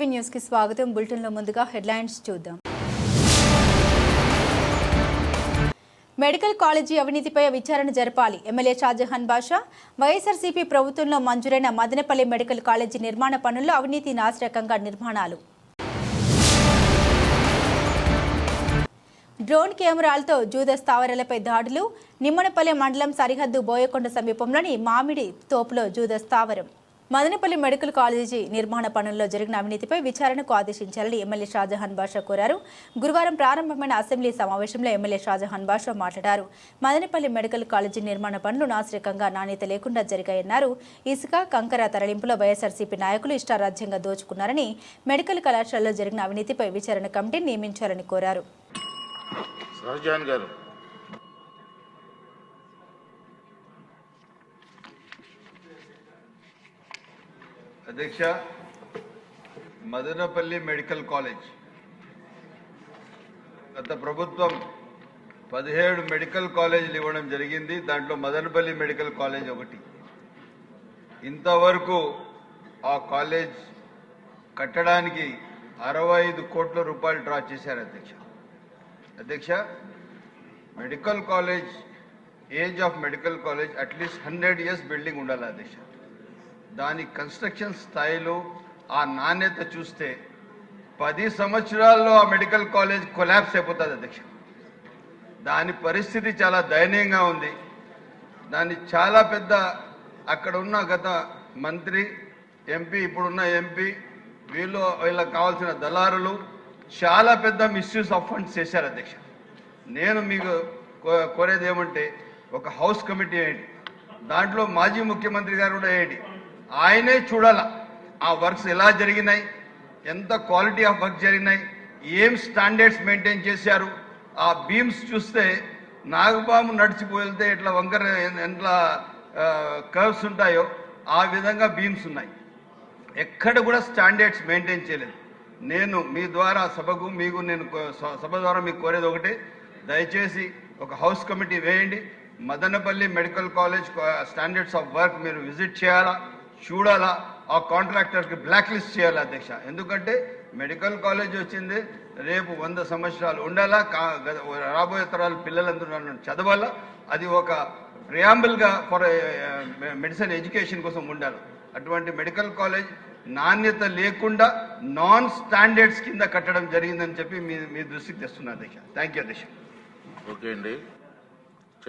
TV న్యూస్కి స్వాగతం. బులెటిన్లో ముందుగా హెడ్లైన్స్ చూద్దాం. మెడికల్ కాలేజీ అవినీతిపై విచారణ జరపాలి. ఎమ్మెల్యే షాజహాన్ బాషా వైఎస్ఆర్సీపీ ప్రభుత్వంలో మంజూరైన మదనపల్లి మెడికల్ కాలేజీ నిర్మాణ పనుల్లో అవినీతి నాశరకంగా నిర్మాణాలు. డ్రోన్ కెమెరాలతో జూద స్థావరాలపై దాడులు. నిమ్మనపల్లి మండలం సరిహద్దు బోయకొండ సమీపంలోని మామిడి తోపులో జూద స్థావరం. మదనపల్లి మెడికల్ కాలేజీ నిర్మాణ పనుల్లో జరిగిన అవినీతిపై విచారణకు ఆదేశించాలని ఎమ్మెల్యే షాజహాన్ బాషా కోరారు. గురువారం ప్రారంభమైన అసెంబ్లీ సమావేశంలో ఎమ్మెల్యే షాజహాన్ బాషా మాట్లాడారు. మదనపల్లి మెడికల్ కాలేజీ నిర్మాణ పనులు నాసిరకంగా నాణ్యత లేకుండా జరిగాయన్నారు. ఇసుక కంకర తరలింపులో వైఎస్ఆర్సీపీ నాయకులు ఇష్టారాజ్యంగా దోచుకున్నారని మెడికల్ కళాశాలలో జరిగిన అవినీతిపై విచారణ కమిటీని నియమించాలని కోరారు. గారు అధ్యక్ష మదనపల్లి మెడికల్ కాలేజ్. గత ప్రభుత్వం పదిహేడు మెడికల్ కాలేజీలు ఇవ్వడం జరిగింది. దాంట్లో మదనపల్లి మెడికల్ కాలేజ్ ఒకటి. ఇంతవరకు ఆ కాలేజ్ కట్టడానికి అరవై ఐదు కోట్ల రూపాయలు డ్రా చేశారు అధ్యక్ష. అధ్యక్ష medical college age of medical college at least hundred years building ఉండాలి అధ్యక్ష. దాని కన్స్ట్రక్షన్ స్థాయిలో ఆ నాణ్యత చూస్తే పది సంవత్సరాల్లో ఆ మెడికల్ కాలేజ్ కొలాప్స్ అయిపోతుంది అధ్యక్ష. దాని పరిస్థితి చాలా దయనీయంగా ఉంది. దాన్ని చాలా పెద్ద అక్కడ ఉన్న గత మంత్రి ఎంపీ ఇప్పుడున్న ఎంపీ వీళ్ళు వీళ్ళకి కావాల్సిన దళారులు చాలా పెద్ద మిస్యూస్ ఆఫ్ ఫండ్స్ చేశారు అధ్యక్ష. నేను మీకు కో- కోరేది ఏమంటే ఒక హౌస్ కమిటీ వేయండి. దాంట్లో మాజీ ముఖ్యమంత్రి గారు కూడా వేయండి. ఆయనే చూడాల ఆ వర్క్స్ ఎలా జరిగినాయి ఎంత క్వాలిటీ ఆఫ్ వర్క్ జరిగినాయి ఏం స్టాండర్డ్స్ మెయింటైన్ చేశారు. ఆ బీమ్స్ చూస్తే నాగపాము నడిచిపోతే ఎట్లా వంకర ఎట్లా కర్వ్స్ ఉంటాయో ఆ విధంగా బీమ్స్ ఉన్నాయి. ఎక్కడ కూడా స్టాండర్డ్స్ మెయింటైన్ చేయలేదు. నేను మీ ద్వారా సభకు మీకు నేను సభ ద్వారా మీకు కోరేది ఒకటి దయచేసి ఒక హౌస్ కమిటీ వేయండి. Madanapalli medical college standards of work మీరు విజిట్ చేయాలా? చూడాలా? ఆ కాంట్రాక్టర్కి బ్లాక్ లిస్ట్ చేయాలా అధ్యక్ష? ఎందుకంటే మెడికల్ కాలేజ్ వచ్చింది రేపు వంద సంవత్సరాలు ఉండాలా? కా- రాబోయే తరాల పిల్లలందరూ నన్ను చదవాలా? అది ఒక ప్రియాంబుల్గా ఫర్ మెడిసిన్ ఎడ్యుకేషన్ కోసం ఉండాలి. అటువంటి మెడికల్ కాలేజ్ నాణ్యత లేకుండా నాన్ స్టాండర్డ్స్ కింద కట్టడం జరిగిందని చెప్పి మీ మీ దృష్టికి తెస్తున్నా అధ్యక్ష. థ్యాంక్ యూ అధ్యక్ష. ఓకే అండి.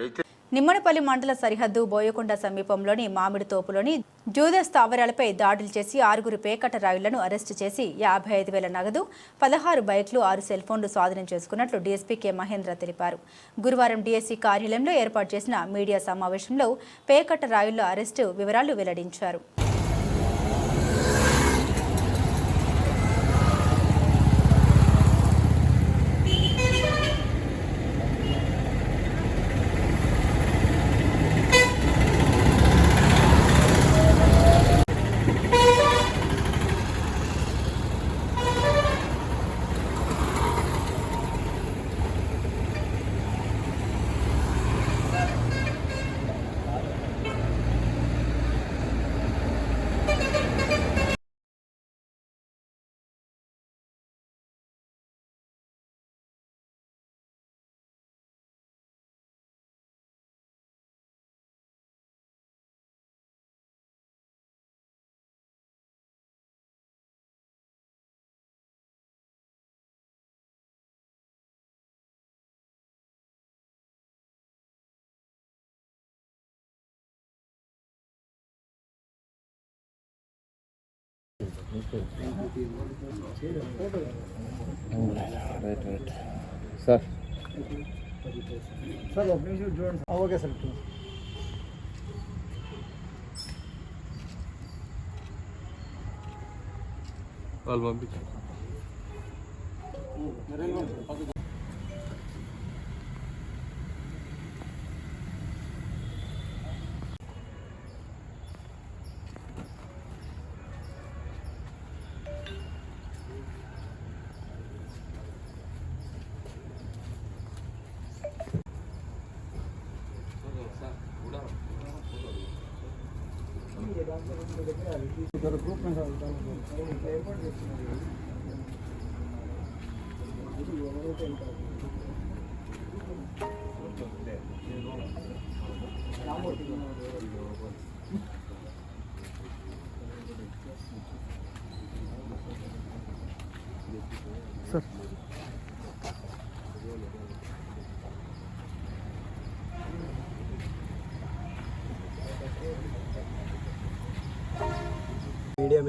చైతన్య నిమ్మనపల్లి మండల సరిహద్దు బోయకొండ సమీపంలోని మామిడి తోపులోని జూద స్థావరాలపై దాడులు చేసి ఆరుగురు పేకట రాయులను అరెస్టు చేసి యాభై ఐదు వేల నగదు పదహారు బైక్లు ఆరు సెల్ ఫోన్లు స్వాధీనం చేసుకున్నట్లు డీఎస్పీ కె మహేంద్ర తెలిపారు. గురువారం డీఎస్సీ కార్యాలయంలో ఏర్పాటు చేసిన మీడియా సమావేశంలో పేకట రాయుళ్ళ అరెస్టు వివరాలు వెల్లడించారు. రైట్ రైట్ సార్ సార్ ఒక నిమిషం చూడండి ఓకే సార్ వాళ్ళు పంపించారు ఎవరైతే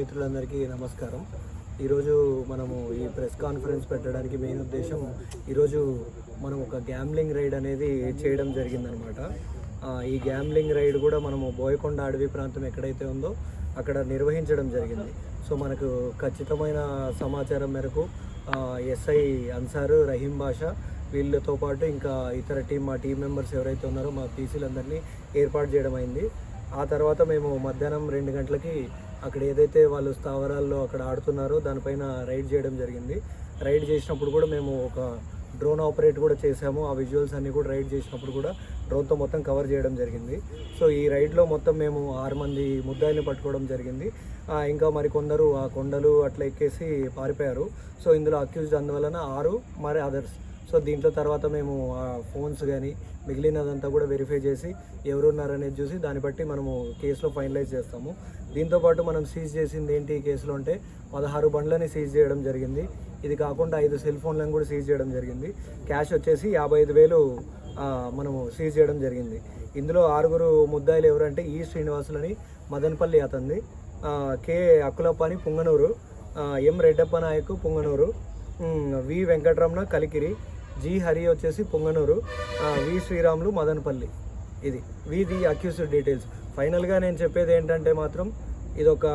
మిత్రులందరికీ నమస్కారం. ఈరోజు మనము ఈ ప్రెస్ కాన్ఫరెన్స్ పెట్టడానికి మెయిన్ ఉద్దేశం ఈరోజు మనం ఒక గ్యామ్లింగ్ రైడ్ అనేది చేయడం జరిగిందనమాట. ఈ గ్యామ్లింగ్ రైడ్ కూడా మనము బోయకొండ అడవి ప్రాంతం ఎక్కడైతే ఉందో అక్కడ నిర్వహించడం జరిగింది. సో మనకు ఖచ్చితమైన సమాచారం మేరకు ఎస్ఐ అన్సారు రహీం బాషా వీళ్ళతో పాటు ఇంకా ఇతర టీం మా టీం మెంబర్స్ ఎవరైతే ఉన్నారో మా పీసీలందరినీ ఏర్పాటు చేయడం అయింది. ఆ తర్వాత మేము మధ్యాహ్నం రెండు గంటలకి అక్కడ ఏదైతే వాళ్ళు స్థావరాల్లో అక్కడ ఆడుతున్నారో దానిపైన రైడ్ చేయడం జరిగింది. రైడ్ చేసినప్పుడు కూడా మేము ఒక డ్రోన్ ఆపరేట్ కూడా చేసాము ఆ విజువల్స్ అన్నీ కూడా రైడ్ చేసినప్పుడు కూడా డ్రోన్తో మొత్తం కవర్ చేయడం జరిగింది. సో ఈ రైడ్లో మొత్తం మేము ఆరు మంది ముద్దాయిని పట్టుకోవడం జరిగింది. ఇంకా మరి కొందరు ఆ కొండలు అట్లా ఎక్కేసి పారిపోయారు. సో ఇందులో అక్యూజ్డ్ అందువలన ఆరు మరి అదర్స్ సో దీంట్లో తర్వాత మేము ఆ ఫోన్స్ కానీ మిగిలినదంతా కూడా వెరిఫై చేసి ఎవరున్నారనేది చూసి దాన్ని బట్టి మనము కేసులో ఫైనలైజ్ చేస్తాము. దీంతోపాటు మనం సీజ్ చేసింది ఏంటి ఈ కేసులో అంటే పదహారు బండ్లని సీజ్ చేయడం జరిగింది. ఇది కాకుండా ఐదు సెల్ ఫోన్లను కూడా సీజ్ చేయడం జరిగింది. క్యాష్ వచ్చేసి యాభై ఐదు వేలు మనము సీజ్ చేయడం జరిగింది. ఇందులో ఆరుగురు ముద్దాయిలు ఎవరంటే ఈ శ్రీనివాసులని మదనపల్లి అతంది కే అక్కులప్పని Punganur M Reddappa Nayak Punganur V Venkataramana Kalikiri G Hari వచ్చేసి పొంగనూరు వి శ్రీరాములు మదనపల్లి. ఇది. వి ది అక్యూస్డ్ డీటెయిల్స్ ఫైనల్గా నేను చెప్పేది ఏంటంటే మాత్రం ఇదొక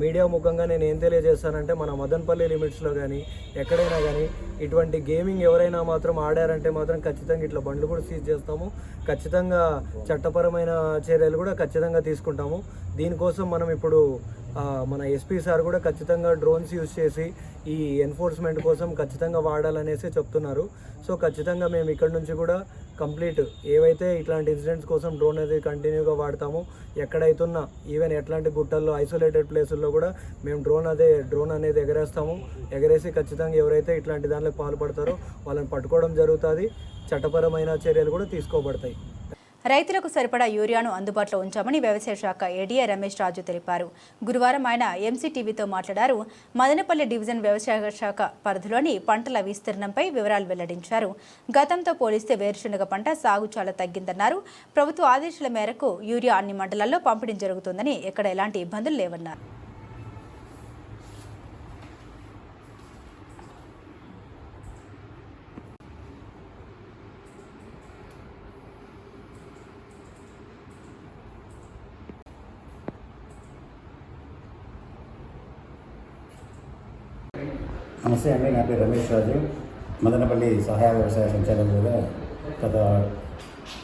మీడియా ముఖంగా నేను ఏం తెలియజేస్తానంటే మన మదన్పల్లి లిమిట్స్లో కానీ ఎక్కడైనా కానీ ఇటువంటి గేమింగ్ ఎవరైనా మాత్రం ఆడారంటే మాత్రం ఖచ్చితంగా ఇట్లా బండ్లు కూడా సీజ్ చేస్తాము. ఖచ్చితంగా చట్టపరమైన చర్యలు కూడా ఖచ్చితంగా తీసుకుంటాము. దీనికోసం మనం ఇప్పుడు మన ఎస్పీ సార్ కూడా ఖచ్చితంగా డ్రోన్స్ యూజ్ చేసి ఈ ఎన్ఫోర్స్మెంట్ కోసం ఖచ్చితంగా వాడాలనేసి చెప్తున్నారు. సో ఖచ్చితంగా మేము ఇక్కడ నుంచి కూడా కంప్లీట్ ఏవైతే ఇట్లాంటి ఇన్సిడెంట్స్ కోసం డ్రోన్ అనేది కంటిన్యూగా వాడతామో ఎక్కడైతున్నా ఈవెన్ ఎట్లాంటి గుట్టల్లో ఐసోలేటెడ్ ప్లేసుల్లో కూడా మేము డ్రోన్ అదే డ్రోన్ అనేది ఎగరేస్తాము. ఎగరేసి ఖచ్చితంగా ఎవరైతే ఇట్లాంటి దానిలో పాల్పడతారో వాళ్ళని పట్టుకోవడం జరుగుతుంది. చట్టపరమైన చర్యలు కూడా తీసుకోబడతాయి. రైతులకు సరిపడా యూరియాను అందుబాటులో ఉంచామని వ్యవసాయ శాఖ ఏడీఏ రమేష్ రాజు తెలిపారు. గురువారం ఆయన ఎంసీటీవీతో మాట్లాడారు. మదనపల్లి డివిజన్ వ్యవసాయ శాఖ పరిధిలోని పంటల విస్తీర్ణంపై వివరాలు వెల్లడించారు. గతంతో పోలిస్తే వేరుశనగ పంట సాగు చాలా తగ్గిందన్నారు. ప్రభుత్వ ఆదేశాల మేరకు యూరియా అన్ని మండలాల్లో పంపిణీ జరుగుతుందని ఎక్కడ ఎలాంటి ఇబ్బందులు లేవన్నారు. నమస్తే అండి నా పేరు రమేష్ రాజు. మదనపల్లి సహాయ వ్యవసాయ సంచాలకులుగా గత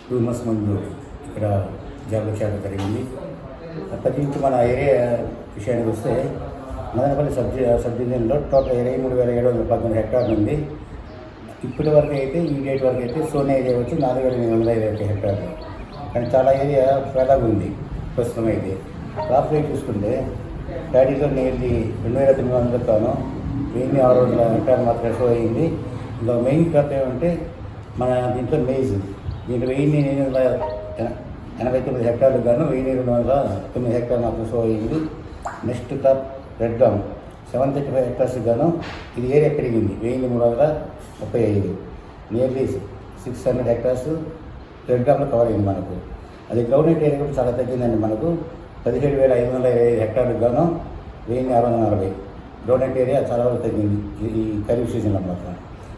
టూ మంత్స్ ముందు ఇక్కడ జాబ్ వచ్చాక జరిగింది. అప్పటి నుంచి మన ఏరియా విషయానికి వస్తే మదనపల్లి సబ్ సబ్ డివిజన్లో టోటల్ ఇరవై మూడు వేల ఏడు వందల పదకొండు హెక్టార్లు ఉంది. ఇప్పటి వరకు అయితే ఈ డేట్ వరకు అయితే సోనా ఏరియా వచ్చి నాలుగు వేల ఎనిమిది వందల ఇరవై హెక్టార్లు. కానీ చాలా ఏరియా ఫెలాగా ఉంది ప్రస్తుతం అయితే. క్రాప్ రేట్ చూసుకుంటే ప్యాడీలో నియర్లీ రెండు వేల తొమ్మిది వందల తాను ఆ ఆరు వందల హెక్టార్లు ఎక్కువ అయింది. ఇంకా మెయిన్ కథ ఏమంటే మన దీంట్లో మేజ్. దీంట్లో వెయ్యి ఎనిమిది వందల ఎన- ఎనభై తొమ్మిది హెక్టార్లు గాను వెయ్యి రెండు వందల తొమ్మిది హెక్టార్ మాత్రం షో అయింది. Next crop red gram seven thirty five hectares గాను ఇది ఏరియా పెరిగింది. వెయ్యి మూడు వందల ముప్పై ఐదు. Nearly six hundred hectares red గ్రామ్లో cover అయింది మనకు. అది గవర్నమెంట్ ఏరియా కూడా చాలా తగ్గిందండి మనకు. పదిహేడు వేల ఐదు వందల ఇరవై ఐదు హెక్టార్లకు గాను వెయ్యి ఆరు వందల నలభై. గ్రౌండ్ ఏరియా చాలా వరకు తగ్గింది. ఈ- ఖరీఫ్ సీజన్లో మాత్రం.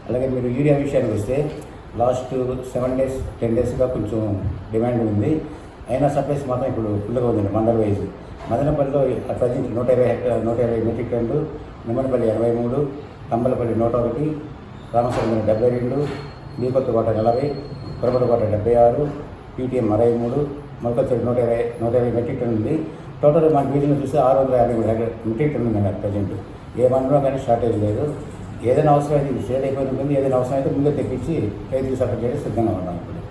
అలాగే మీరు యూరియా విషయానికి వస్తే లాస్ట్ సెవెన్ డేస్ టెన్ డేస్గా కొంచెం డిమాండ్ ఉంది. అయినా సప్లైస్ మాత్రం ఇప్పుడు ఫుల్గా ఉందండి మండల్ వైజ్. మదనపల్లిలో ప్రజెంట్ నూట ఇరవై హెక్టార్ నూట ఇరవై మెట్రిక్ టన్లు నిమ్మనపల్లి ఇరవై మూడు కంబలపల్లి నూట ఒకటి రామచంద్రం డెబ్బై రెండు కోట నలభై కోట డెబ్బై ఆరు పీటీఎం అరవై మూడు మొలకచ్చడి నూట ఇరవై నూట ఇరవై మెట్రిక్ టన్ ఉంది. టోటల్ మన డివిజన్ చూస్తే ఆరు వందల యాభై మూడు హెక్టార్ మెట్రిక్ టన్ ఉందండి ప్రజెంట్. ఏ మండలం కానీ షార్టేజ్ లేదు. ఏదైనా అవసరం అయితే ఇది సేల్ అయిపోయిన ఉంటుంది ఏదైనా అవసరం అయితే ముందే తెప్పించి రైతులు సపోర్ట్ చేయడం సిద్ధంగా ఉన్నాం ఇప్పుడు.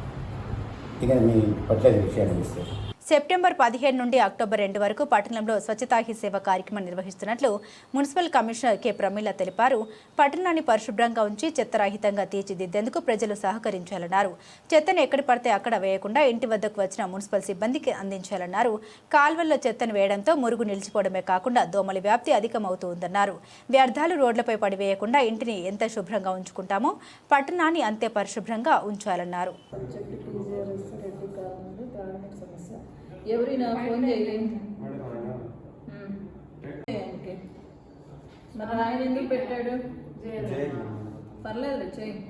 ఇక మీ పట్ల విషయాన్ని ఇస్తే సెప్టెంబర్ పదిహేను నుండి అక్టోబర్ రెండు వరకు పట్టణంలో స్వచ్ఛతా హీ సేవ కార్యక్రమం నిర్వహిస్తున్నట్లు మున్సిపల్ కమిషనర్ కె. ప్రమీల తెలిపారు. పట్టణాన్ని పరిశుభ్రంగా ఉంచి చెత్తరహితంగా తీర్చిదిద్దేందుకు ప్రజలు సహకరించాలన్నారు. చెత్తను ఎక్కడ పడితే అక్కడ వేయకుండా ఇంటి వద్దకు వచ్చిన మున్సిపల్ సిబ్బందికి అందించాలన్నారు. కాల్వల్లో చెత్తను వేయడంతో మురుగు నిలిచిపోవడమే కాకుండా దోమల వ్యాప్తి అధికమవుతుందన్నారు. వ్యర్థాలు రోడ్లపై పడివేయకుండా ఇంటిని ఎంత శుభ్రంగా ఉంచుకుంటామో పట్టణాన్ని అంతే పరిశుభ్రంగా ఉంచాలన్నారు. ఎవరైనా ఫోన్. మరి ఆయన ఎందుకు పెట్టాడు? పర్లేదు చెయ్యి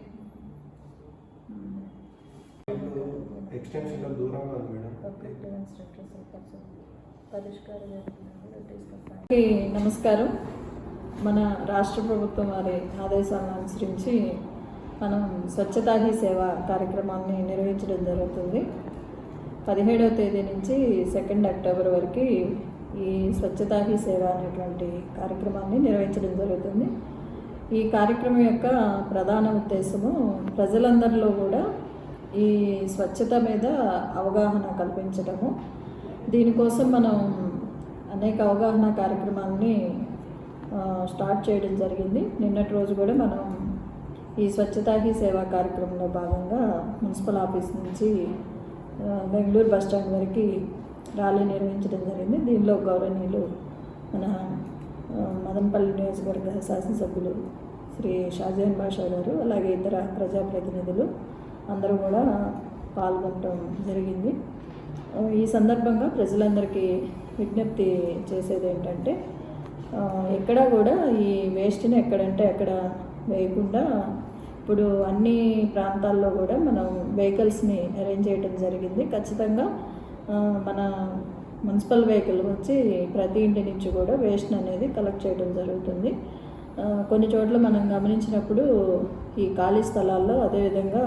ఎక్స్టెన్షన్ దూరంగా ఉంది మేడం. నమస్కారం. మన రాష్ట్ర ప్రభుత్వం వారి ఆదేశాలను అనుసరించి మనం స్వచ్ఛతా హీ సేవ కార్యక్రమాన్ని నిర్వహించడం జరుగుతుంది. పదిహేడవ తేదీ నుంచి సెకండ్ అక్టోబర్ వరకు ఈ స్వచ్ఛతా హీ సేవ అనేటువంటి కార్యక్రమాన్ని నిర్వహించడం జరుగుతుంది. ఈ కార్యక్రమం యొక్క ప్రధాన ఉద్దేశము ప్రజలందరిలో కూడా ఈ స్వచ్ఛత మీద అవగాహన కల్పించడము దీనికోసం మనం అనేక అవగాహన కార్యక్రమాలని స్టార్ట్ చేయడం జరిగింది. నిన్నటి రోజు కూడా మనం ఈ స్వచ్ఛతా హీ సేవా కార్యక్రమంలో భాగంగా మున్సిపల్ ఆఫీస్ నుంచి బెంగళూరు బస్ స్టాండ్ వరకు ర్యాలీ నిర్వహించడం జరిగింది. దీనిలో గౌరవనీయులు మన మదనపల్లి నియోజకవర్గ శాసనసభ్యులు శ్రీ షాజహాన్ బాషా గారు అలాగే ఇతర ప్రజాప్రతినిధులు అందరూ కూడా పాల్గొనడం జరిగింది. ఈ సందర్భంగా ప్రజలందరికీ విజ్ఞప్తి చేసేది ఏంటంటే ఎక్కడా కూడా ఈ వేస్ట్ని ఎక్కడంటే అక్కడ వేయకుండా ఇప్పుడు అన్ని ప్రాంతాల్లో కూడా మనం వెహికల్స్ని అరేంజ్ చేయడం జరిగింది. ఖచ్చితంగా మన మున్సిపల్ వెహికల్ వచ్చి ప్రతి ఇంటి నుంచి కూడా వేస్ట్ అనేది కలెక్ట్ చేయడం జరుగుతుంది. కొన్ని చోట్ల మనం గమనించినప్పుడు ఈ ఖాళీ స్థలాల్లో అదేవిధంగా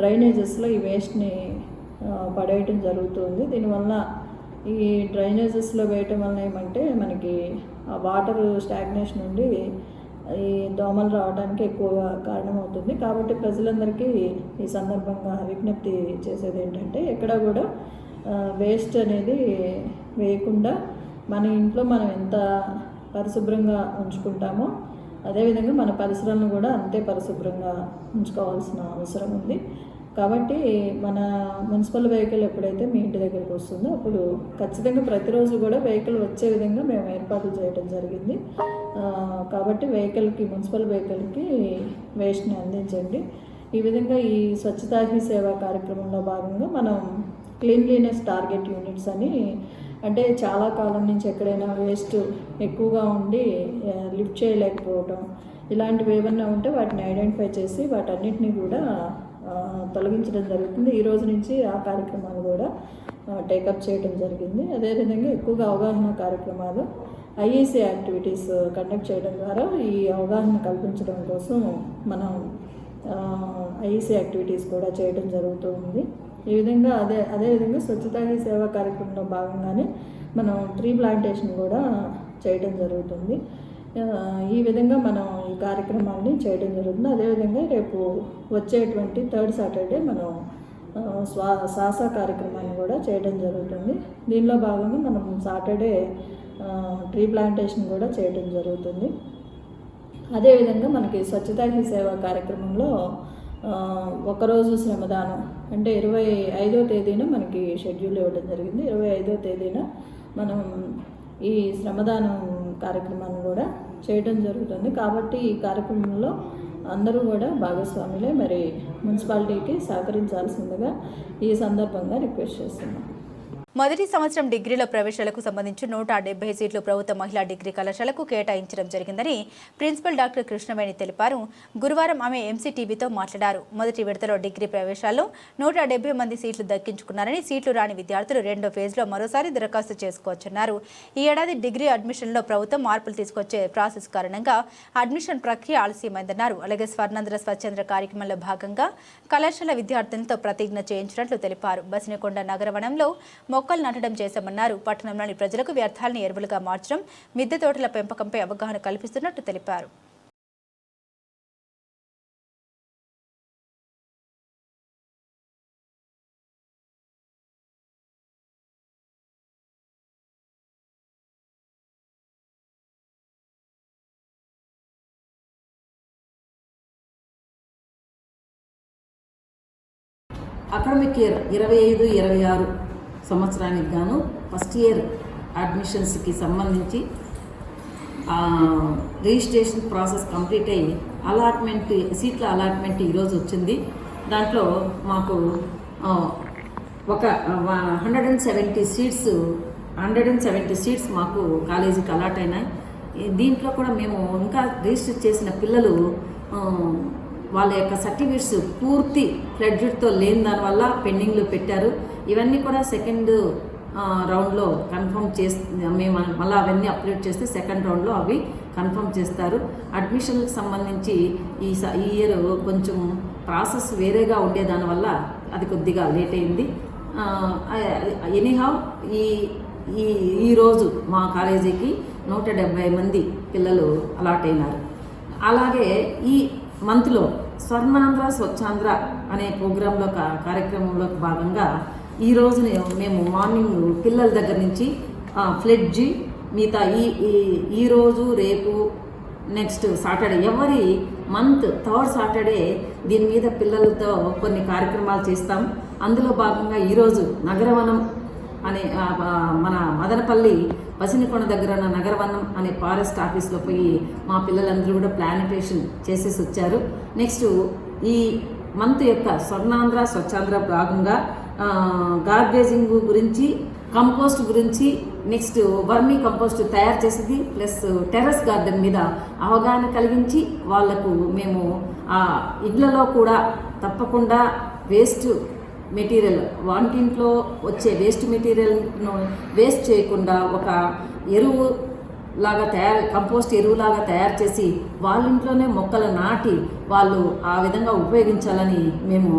డ్రైనేజెస్లో ఈ వేస్ట్ని పడేయటం జరుగుతుంది. దీనివల్ల ఈ డ్రైనేజెస్లో వేయటం వల్ల ఏమంటే మనకి ఆ వాటర్ స్టాగ్నేషన్ నుండి ఈ దోమలు రావడానికి ఎక్కువగా కారణమవుతుంది. కాబట్టి ప్రజలందరికీ ఈ సందర్భంగా విజ్ఞప్తి చేసేది ఏంటంటే ఎక్కడ కూడా వేస్ట్ అనేది వేయకుండా మన ఇంట్లో మనం ఎంత పరిశుభ్రంగా ఉంచుకుంటామో అదేవిధంగా మన పరిసరాలను కూడా అంతే పరిశుభ్రంగా ఉంచుకోవాల్సిన అవసరం ఉంది. కాబట్టి మన మున్సిపల్ వెహికల్ ఎప్పుడైతే మీ ఇంటి దగ్గరికి వస్తుందో అప్పుడు ఖచ్చితంగా ప్రతిరోజు కూడా వెహికల్ వచ్చే విధంగా మేము ఏర్పాట్లు చేయడం జరిగింది. కాబట్టి వెహికల్కి మున్సిపల్ వెహికల్కి వేస్ట్ని అందించండి. ఈ విధంగా ఈ స్వచ్ఛతా హీ సేవా కార్యక్రమంలో భాగంగా మనం క్లీన్లీనెస్ టార్గెట్ యూనిట్స్ అని అంటే చాలా కాలం నుంచి ఎక్కడైనా వేస్ట్ ఎక్కువగా ఉండి లిఫ్ట్ చేయలేకపోవడం ఇలాంటివి ఏమన్నా ఉంటే వాటిని ఐడెంటిఫై చేసి వాటన్నిటిని కూడా తొలగించడం జరుగుతుంది. ఈ రోజు నుంచి ఆ కార్యక్రమాలు కూడా టేకప్ చేయడం జరిగింది. అదేవిధంగా ఎక్కువగా అవగాహన కార్యక్రమాలు ఐఈసీ యాక్టివిటీస్ కండక్ట్ చేయడం ద్వారా ఈ అవగాహన కల్పించడం కోసం మనం ఐఈసీ యాక్టివిటీస్ కూడా చేయడం జరుగుతూ ఉంది. ఈ విధంగా అదే అదేవిధంగా స్వచ్ఛతా హీ సేవా కార్యక్రమంలో భాగంగానే మనం ట్రీ ప్లాంటేషన్ కూడా చేయడం జరుగుతుంది. ఈ విధంగా మనం ఈ కార్యక్రమాన్ని చేయడం జరుగుతుంది. అదేవిధంగా రేపు వచ్చేటువంటి థర్డ్ సాటర్డే మనం స్వా శ్వాస కార్యక్రమాన్ని కూడా చేయడం జరుగుతుంది. దీనిలో భాగంగా మనం సాటర్డే ట్రీ ప్లాంటేషన్ కూడా చేయడం జరుగుతుంది. అదేవిధంగా మనకి స్వచ్ఛతా హీ సేవ కార్యక్రమంలో ఒకరోజు శ్రమదానం అంటే ఇరవై ఐదో తేదీన మనకి షెడ్యూల్ ఇవ్వడం జరిగింది. ఇరవై ఐదో తేదీన మనం ఈ శ్రమదానం కార్యక్రమాన్ని కూడా చేయడం జరుగుతుంది. కాబట్టి ఈ కార్యక్రమంలో అందరూ కూడా భాగస్వాములే. మరి మున్సిపాలిటీకి సహకరించాల్సిందిగా ఈ సందర్భంగా రిక్వెస్ట్ చేస్తున్నాం. మొదటి సంవత్సరం డిగ్రీల ప్రవేశాలకు సంబంధించి నూట డెబ్బై సీట్లు ప్రభుత్వ మహిళా డిగ్రీ కళాశాలకు కేటాయించడం జరిగిందని ప్రిన్సిపల్ డాక్టర్ కృష్ణవేణి తెలిపారు. గురువారం ఆమె ఎంసీటీవీతో మాట్లాడారు. మొదటి విడతలో డిగ్రీ ప్రవేశాల్లో నూట డెబ్బై మంది సీట్లు దక్కించుకున్నారని సీట్లు రాని విద్యార్థులు రెండో ఫేజ్లో మరోసారి దరఖాస్తు చేసుకోవచ్చన్నారు. ఈ ఏడాది డిగ్రీ అడ్మిషన్లో ప్రభుత్వం మార్పులు తీసుకొచ్చే ప్రాసెస్ కారణంగా అడ్మిషన్ ప్రక్రియ ఆలస్యమైందన్నారు. అలాగే స్వర్ణంధ్ర స్వచ్ఛంద్ర కార్యక్రమంలో భాగంగా కళాశాల విద్యార్థులతో ప్రతిజ్ఞ చేయించినట్లు తెలిపారు. బసినకొండ నగరవనంలో మొక్కలు నాటడం చేశామన్నారు. పట్టణంలోని ప్రజలకు వ్యర్థాలను ఎరువులుగా మార్చడం మిద్దె తోటల పెంపకంపై అవగాహన కల్పిస్తున్నట్టు తెలిపారు. అకాడమిక్ ఇయర్ ఇరవై ఐదు ఇరవై ఆరు. సంవత్సరానికి గాను ఫస్ట్ ఇయర్ అడ్మిషన్స్కి సంబంధించి రిజిస్ట్రేషన్ ప్రాసెస్ కంప్లీట్ అయ్యి అలాట్మెంట్ సీట్ల అలాట్మెంట్ ఈరోజు వచ్చింది. దాంట్లో మాకు ఒక hundred and seventy seats hundred and seventy seats మాకు కాలేజీకి అలాట్ అయినాయి. దీంట్లో కూడా మేము ఇంకా రిజిస్టర్ చేసిన పిల్లలు వాళ్ళ యొక్క సర్టిఫికేట్స్ పూర్తి ఫ్లడ్జెట్తో లేని దానివల్ల పెండింగ్లో పెట్టారు. ఇవన్నీ కూడా సెకండ్ రౌండ్లో కన్ఫర్మ్ చేసి మేము మళ్ళీ అవన్నీ అప్లోడ్ చేస్తే సెకండ్ రౌండ్లో అవి కన్ఫర్మ్ చేస్తారు. అడ్మిషన్లకు సంబంధించి ఈ స- ఈ ఇయర్ కొంచెం ప్రాసెస్ వేరేగా ఉండేదాని వల్ల అది కొద్దిగా లేట్ అయింది. ఎనీహౌ ఈ ఈ ఈరోజు మా కాలేజీకి నూట డెబ్బై మంది పిల్లలు అలాట్ అయినారు. అలాగే ఈ మంత్లో స్వర్ణాంధ్ర స్వచ్ఛాంధ్ర అనే ప్రోగ్రాంలో కార్యక్రమంలో భాగంగా ఈ రోజు మేము మార్నింగ్ పిల్లల దగ్గర నుంచి ఫ్లెడ్జి మిగతా ఈ ఈ- రోజు రేపు నెక్స్ట్ సాటర్డే ఎవరి మంత్ థర్డ్ సాటర్డే దీని మీద పిల్లలతో కొన్ని కార్యక్రమాలు చేస్తాం. అందులో భాగంగా ఈరోజు నగరవనం అనే మన మదనపల్లి పసినికొండ దగ్గర ఉన్న నగరవనం అనే ఫారెస్ట్ ఆఫీస్లో పోయి మా పిల్లలందరూ కూడా ప్లానిటేషన్ చేసేసి వచ్చారు. నెక్స్ట్ ఈ మంత్ యొక్క స్వర్ణాంధ్ర స్వచ్ఛాంధ్ర భాగంగా గార్బేజింగ్ గురించి కంపోస్ట్ గురించి నెక్స్ట్ వర్మీ కంపోస్ట్ తయారు చేసేది ప్లస్ టెర్రస్ గార్డెన్ మీద అవగాహన కలిగించి వాళ్ళకు మేము ఆ ఇళ్ళలో కూడా తప్పకుండా వేస్ట్ మెటీరియల్ వంటింట్లో వచ్చే వేస్ట్ మెటీరియల్ను వేస్ట్ చేయకుండా ఒక ఎరువు లాగా తయారు కంపోస్ట్ ఎరువులాగా తయారు చేసి వాళ్ళ ఇంట్లోనే మొక్కలు నాటి వాళ్ళు ఆ విధంగా ఉపయోగించాలని మేము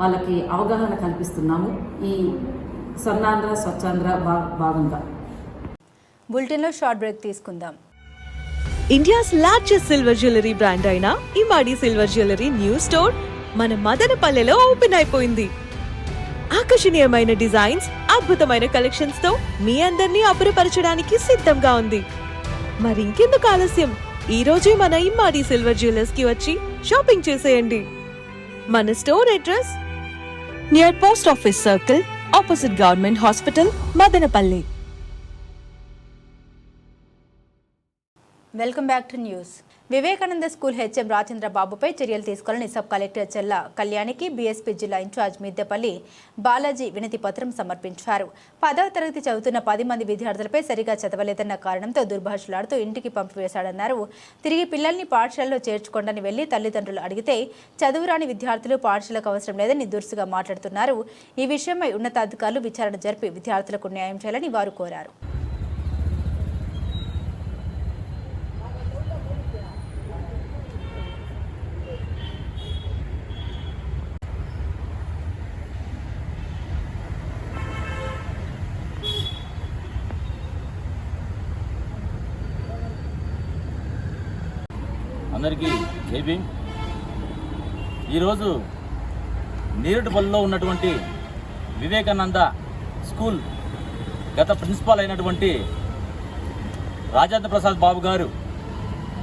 వాళ్ళకి అవగాహన కల్పిస్తున్నాము. ఈ స్వర్ణాంధ్ర స్వచ్ఛాంధ్ర భా భాగంగా. బులెటిన్లో షార్ట్ బ్రేక్ తీసుకుందాం. India's largest silver jewellery brand అయిన Imadi silver jewellery new store మన మదనపల్లెలో ఓపెన్ అయిపోయింది. ఆకర్షణీయమైన డిజైన్స్ అద్భుతమైన కలెక్షన్స్తో మీ అందరినీ అబ్బురపరచడానికి సిద్ధంగా ఉంది. మరింకెందుకు ఆలస్యం? ఈ రోజే మన ఇమ్మాడి సిల్వర్ జ్యువెలర్స్కి వచ్చి షాపింగ్ చేసేయండి. మన store address? Near post office circle opposite government hospital Madanapalli welcome back to news Vivekananda school HM రాజేంద్రబాబుపై చర్యలు తీసుకోవాలని సబ్ కలెక్టర్ చెల్ల కళ్యాణికి బీఎస్పీ జిల్లా ఇన్ఛార్జ్ మిద్దెపల్లి బాలాజీ వినతి పత్రం సమర్పించారు. పదవ తరగతి చదువుతున్న పది మంది విద్యార్థులపై సరిగా చదవలేదన్న కారణంతో దుర్భాషలాడుతూ ఇంటికి పంపివేశాడన్నారు. తిరిగి పిల్లల్ని పాఠశాలలో చేర్చుకోండని వెళ్ళి తల్లిదండ్రులు అడిగితే చదువురాని విద్యార్థులు పాఠశాలకు అవసరం లేదని దురుసుగా మాట్లాడుతున్నారు. ఈ విషయమై ఉన్నతాధికారులు విచారణ జరిపి విద్యార్థులకు న్యాయం చేయాలని వారు కోరారు. అందరికీ జై ఈరోజు నీరుటిపల్లిలో ఉన్నటువంటి వివేకానంద స్కూల్ గత ప్రిన్సిపాల్ అయినటువంటి రాజేంద్ర ప్రసాద్ బాబు గారు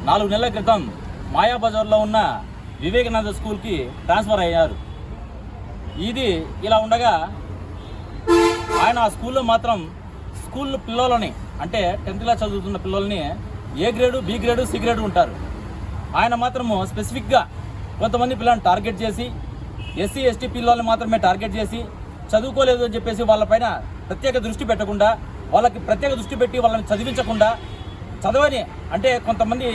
నాలుగు నెలల క్రితం మాయాబజార్లో ఉన్న వివేకానంద స్కూల్కి ట్రాన్స్ఫర్ అయ్యారు. ఇది ఇలా ఉండగా ఆయన ఆ స్కూల్లో మాత్రం స్కూల్ పిల్లలని అంటే టెన్త్ క్లాస్ చదువుతున్న పిల్లల్ని A grade B grade C grade ఉంటారు. ఆయన మాత్రము స్పెసిఫిక్గా కొంతమంది పిల్లల్ని టార్గెట్ చేసి ఎస్సీ ఎస్టీ పిల్లల్ని మాత్రమే టార్గెట్ చేసి చదువుకోలేదు అని చెప్పేసి వాళ్ళపైన ప్రత్యేక దృష్టి పెట్టకుండా వాళ్ళకి ప్రత్యేక దృష్టి పెట్టి వాళ్ళని చదివించకుండా చదవని అంటే కొంతమంది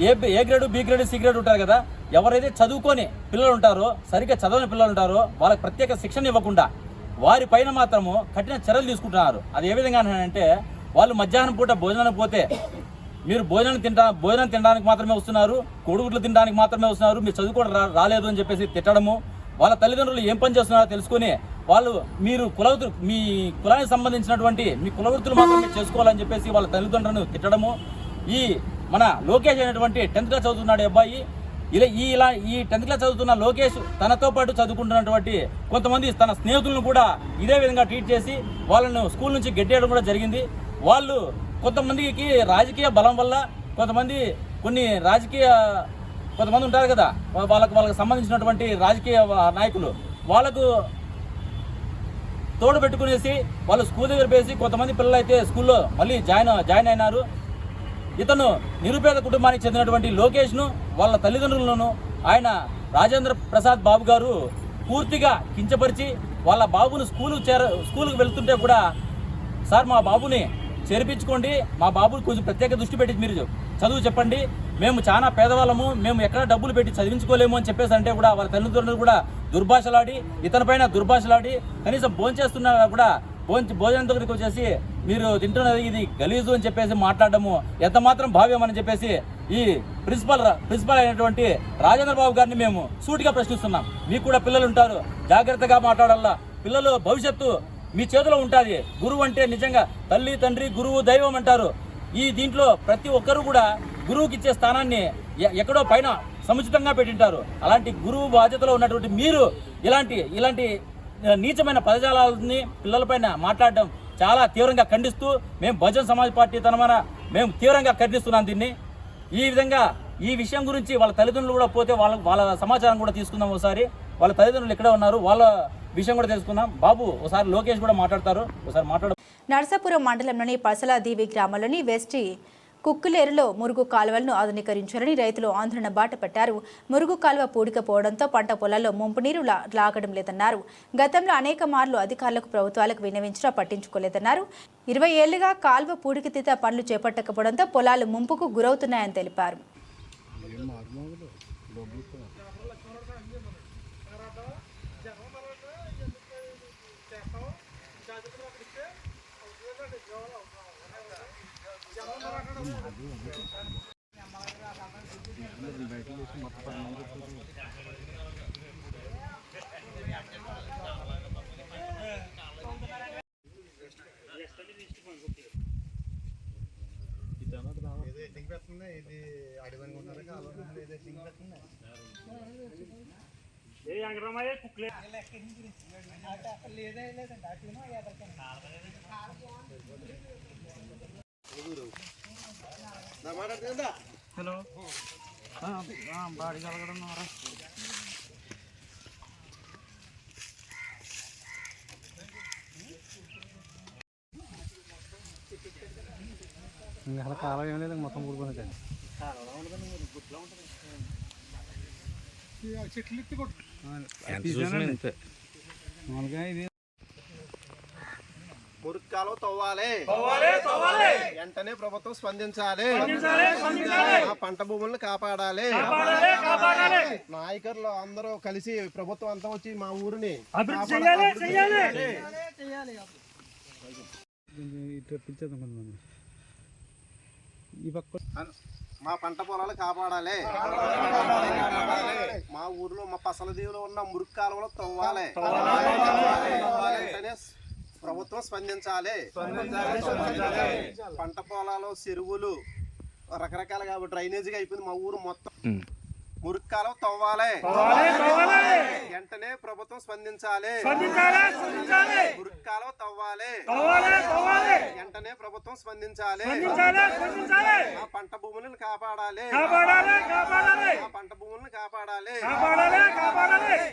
A A grade B grade C grade ఉంటారు కదా ఎవరైతే చదువుకొని పిల్లలు ఉంటారో సరిగ్గా చదవని పిల్లలు ఉంటారో వాళ్ళకి ప్రత్యేక శిక్షణ ఇవ్వకుండా వారి పైన మాత్రము కఠిన చర్యలు తీసుకుంటున్నారు. అది ఏ విధంగా అంటే వాళ్ళు మధ్యాహ్నం పూట భోజనానికి పోతే మీరు భోజనం తింటా భోజనం తినడానికి మాత్రమే వస్తున్నారు కోడిగుడ్లు తినడానికి మాత్రమే వస్తున్నారు మీరు చదువుకోవడం రా- రాలేదు అని చెప్పేసి తిట్టడము వాళ్ళ తల్లిదండ్రులు ఏం పని చేస్తున్నారో తెలుసుకొని వాళ్ళు మీరు కులవృత్తులు మీ కులానికి సంబంధించినటువంటి మీ కులవృత్తులు మాత్రమే చేసుకోవాలని చెప్పేసి వాళ్ళ తల్లిదండ్రులను తిట్టడము ఈ మన లోకేష్ అనేటువంటి టెన్త్ క్లాస్ చదువుతున్నాడు అబ్బాయి ఇలా ఈ ఇలా ఈ టెన్త్ క్లాస్ చదువుతున్న లోకేష్ తనతో పాటు చదువుకుంటున్నటువంటి కొంతమంది తన స్నేహితులను కూడా ఇదే విధంగా ట్రీట్ చేసి వాళ్ళను స్కూల్ నుంచి గెట్టేయడం కూడా జరిగింది. వాళ్ళు కొంతమందికి రాజకీయ బలం వల్ల కొంతమంది కొన్ని రాజకీయ కొంతమంది ఉంటారు కదా వాళ్ళకు వాళ్ళకి సంబంధించినటువంటి రాజకీయ నాయకులు. వాళ్ళకు తోడు పెట్టుకునేసి వాళ్ళు స్కూల్ దగ్గర పేసి కొంతమంది పిల్లలు అయితే స్కూల్లో మళ్ళీ జాయిన్ జాయిన్ అయినారు. ఇతను నిరుపేద కుటుంబానికి చెందినటువంటి లోకేష్ను వాళ్ళ తల్లిదండ్రులను ఆయన రాజేంద్ర ప్రసాద్ బాబు గారు పూర్తిగా కించపరిచి వాళ్ళ బాబును స్కూలు చేర స్కూల్కి వెళ్తుంటే కూడా సార్ మా బాబుని చేర్పించుకోండి. మా బాబుని కొంచెం ప్రత్యేక దృష్టి పెట్టి మీరు చదువు చెప్పండి. మేము చాలా పేదవాళ్ళము. మేము ఎక్కడ డబ్బులు పెట్టి చదివించుకోలేము అని చెప్పేసి అంటే కూడా వాళ్ళ తల్లిదండ్రులు కూడా దుర్భాషలాడి ఇతనిపైన దుర్భాషలాడి కనీసం భోంచేస్తున్నా కూడా భోజన భోజనం దగ్గరికి వచ్చేసి మీరు తింటున్నది ఇది గలీజు అని చెప్పేసి మాట్లాడడము ఎంత మాత్రం భావ్యం అని చెప్పేసి ఈ ప్రిన్సిపల్ ప్రిన్సిపల్ అయినటువంటి రాజేంద్ర బాబు గారిని మేము సూటిగా ప్రశ్నిస్తున్నాం. మీకు కూడా పిల్లలు ఉంటారు. జాగ్రత్తగా మాట్లాడాలా. పిల్లలు భవిష్యత్తు మీ చేతిలో ఉంటుంది. గురువు అంటే నిజంగా తల్లి తండ్రి గురువు దైవం అంటారు. ఈ దీంట్లో ప్రతి ఒక్కరు కూడా గురువుకి ఇచ్చే స్థానాన్ని ఎ- ఎక్కడో పైన సముచితంగా పెట్టింటారు. అలాంటి గురువు బాధ్యతలో ఉన్నటువంటి మీరు ఇలాంటి ఇలాంటి నీచమైన పదజాలని పిల్లలపైన మాట్లాడడం చాలా తీవ్రంగా ఖండిస్తూ మేము బహుజన్ సమాజ్ పార్టీ తనమన మేము తీవ్రంగా ఖండిస్తున్నాం దీన్ని. ఈ విధంగా ఈ విషయం గురించి వాళ్ళ తల్లిదండ్రులు కూడా పోతే వాళ్ళ వాళ్ళ సమాచారం కూడా తీసుకుందాం ఒకసారి. వాళ్ళ తల్లిదండ్రులు ఎక్కడ ఉన్నారు. వాళ్ళ విషయం కూడా తెలుసుకుందాం. బాబు ఒకసారి లోకేష్ కూడా మాట్లాడతారు. ఒకసారి మాట్లాడ. నర్సాపురం మండలంలోని పసలాదీవి గ్రామంలోని వెస్టి కుక్కులేరులో మురుగు కాలువలను ఆధునీకరించాలని రైతులు ఆందోళన బాట పట్టారు. మురుగు కాలువ పూడికపోవడంతో పంట పొలాల్లో ముంపు నీరు లాగడం లేదన్నారు. గతంలో అనేక మార్లు అధికారులకు ప్రభుత్వాలకు విన్నవించినా పట్టించుకోలేదన్నారు. ఇరవై ఏళ్ళుగా కాలువ పూడికతీత పనులు చేపట్టకపోవడంతో పొలాలు ముంపుకు గురవుతున్నాయని తెలిపారు. ఇది అడవంగా ఉన్నారు కాలంలో ఏ అంగరమయ్య కుక్లే లేదే లేదండి అటునో ఎదరికైనా ఇంకా అసలు కాలం ఏం లేదు మొత్తం ఊడిపోయింది చెట్లు ఎత్తి కొట్టు మామూలుగా ఇది మురుక్కాలో తవ్వాలి. వెంటనే ప్రభుత్వం స్పందించాలి. ఆ పంట భూములను కాపాడాలి. నాయకులు అందరూ కలిసి ప్రభుత్వం అంతా వచ్చి మా ఊరిని మా పంట పొలాలు కాపాడాలి. మా ఊర్లో మా పసల దీవులో ఉన్న మురుగు కాలువలో తవ్వాలి. ప్రభుత్వం స్పందించాలి. పంట పొలాలు చెరువులు రకరకాలుగా డ్రైనేజీగా అయిపోయింది. మా ఊరు మొత్తం మురుగు కాలువ తవ్వాలి. వెంటనే ప్రభుత్వం స్పందించాలి. మురుగు కాలువ తవ్వాలి. వెంటనే ప్రభుత్వం స్పందించాలి. ఆ పంట భూములను కాపాడాలి. ఆ పంట భూములను కాపాడాలి.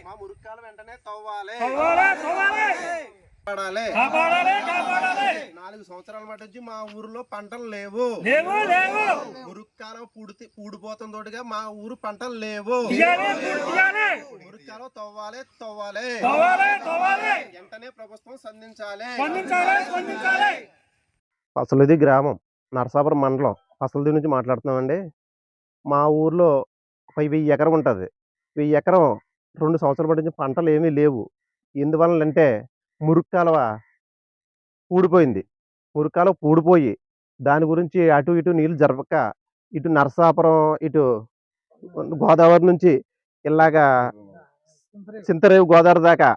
మా మురుక్కాలు వెంటనే తవ్వాలి. నాలుగు సంవత్సరాల మటు వచ్చి మా ఊర్లో పంటలు లేవు. మురుక్కాలం పూడితే పూడిపోతుంది తోటిగా మా ఊరు పంటలు లేవు. మురుక్కాలం తవ్వాలి తవ్వాలి. వెంటనే ప్రభుత్వం స్పందించాలి. పసలుది గ్రామం నరసాపురం మండలం. పసలుది నుంచి మాట్లాడుతున్నామండి? మా ఊర్లో ఒక వెయ్యి ఎకరం ఉంటుంది. వెయ్యి ఎకరం రెండు సంవత్సరాల పాటు నుంచి పంటలు ఏమీ లేవు. ఎందువలనంటే మురుగు కాలువ పూడిపోయింది మురుగు కాలువ పూడిపోయి దాని గురించి అటు ఇటు నీళ్ళు జరపక ఇటు నరసాపురం ఇటు గోదావరి నుంచి ఇలాగా చింతరేవు గోదావరి దాకా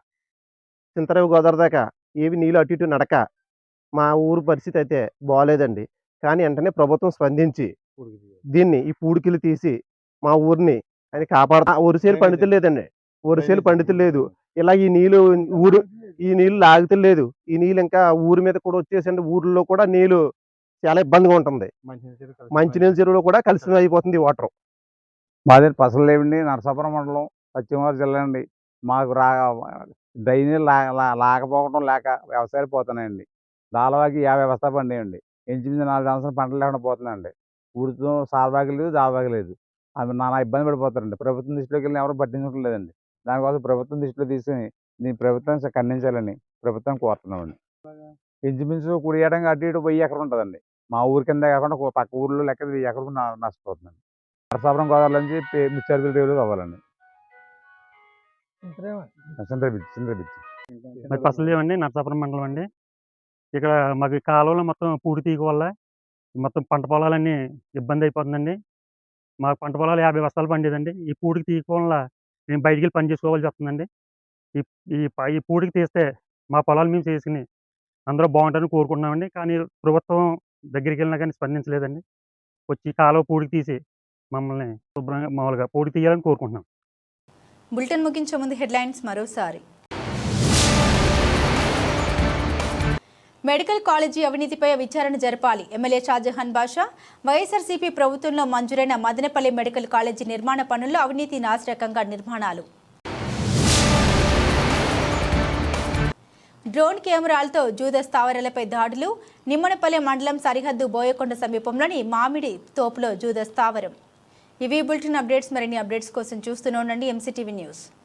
చింతరేవు గోదావరి దాకా ఏవి నీళ్ళు అటు ఇటు నడక మా ఊరు పరిస్థితి అయితే బాగోలేదండి కానీ వెంటనే ప్రభుత్వం స్పందించి దీన్ని ఈ పూడికిలు తీసి మా ఊరిని ఆయన కాపాడు ఒరిసేలు పండితులు లేదండి. ఒరిసేలు పండితులు లేదు. ఇలా ఈ నీళ్ళు ఊరు ఈ నీళ్ళు లాగుతలేదు. ఈ నీళ్ళు ఇంకా ఊరి మీద కూడా వచ్చేసండి. ఊర్లో కూడా నీళ్ళు చాలా ఇబ్బందిగా ఉంటుంది. మంచినీళ్ళ చెరువులో కూడా కలిసి అయిపోతుంది వాటర్. మాది పసలు లేవండి. నరసాపురం మండలం పశ్చిమ గోదావరి జిల్లా అండి. మాకు రా లా- లాకపోవడం లేక వ్యవసాయాలు పోతున్నాయండి. దాలవాకి యాభై బస్తా పండేయండి ఇంచుమించు నాలుగు సంవత్సరాలు పంటలు లేకుండా పోతున్నాయండి. ఊరితో సాలబాగి లేదు దాలబాగి లేదు అవి నానా ఇబ్బంది పడిపోతారండి. ప్రభుత్వం దృష్టిలోకి వెళ్ళి ఎవరు పట్టించుకోవడం లేదండి. దానికోసం ప్రభుత్వం దృష్టిలో తీసుకుని దీని ప్రభుత్వం ఖండించాలని ప్రభుత్వం కోరుతున్నామండి. ఇంచుమించు కుడి ఏడంగా అటు ఇటు వెయ్యి ఎకరం ఉంటుందండి మా ఊరి కింద కాకుండా పక్క ఊర్లో లెక్క వెయ్యి ఎకరం న- నష్టపోతుందండి. నరసాపురం గోదావరి నుంచి ముచ్చారిపల్లి రేవులు కావాలండి చింతబిచ్చి మరి? పసలు అండి నరసాపురం మండలం అండి. ఇక్కడ మాకు కాలువలో మొత్తం పూడి తీగ వల్ల మొత్తం పంట పొలాలన్నీ ఇబ్బంది అయిపోతుందండి. మా పంట పొలాలు యాభై బస్తాలు పండేదండి. ఈ పూడికి తీగ వల్ల మేము బయటికి వెళ్ళి పని చేసుకోవాల్సి వస్తుందండి. ఈ ఈ ప- ఈ పూడికి తీస్తే మా పొలాలు మేము చేసుకుని అందరూ బాగుంటారని కోరుకుంటున్నామండి. కానీ ప్రభుత్వం దగ్గరికి వెళ్ళినా కానీ స్పందించలేదండి. వచ్చి కాలువ పూడికి తీసి మమ్మల్ని శుభ్రంగా మామూలుగా పూడి తీయాలని కోరుకుంటున్నాం. బులెటిన్ ముగించే ముందు హెడ్లైన్స్ మరోసారి. మెడికల్ కాలేజీ అవినీతిపై విచారణ జరపాలి. ఎమ్మెల్యే షాజహాన్ బాషా వైఎస్ఆర్సీపీ ప్రభుత్వంలో మంజూరైన మదనపల్లి మెడికల్ కాలేజీ నిర్మాణ పనుల్లో అవినీతి నాశరకంగా నిర్మాణాలు. డ్రోన్ కెమెరాలతో జూద స్థావరాలపై దాడులు. నిమ్మనపల్లి మండలం సరిహద్దు బోయకొండ సమీపంలోని మామిడి తోపులో జూద స్థావరం. ఇవి బులెటిన్ అప్డేట్స్. మరిన్ని అప్డేట్స్ కోసం చూస్తూనే ఉండండి ఎంసీటీవీ న్యూస్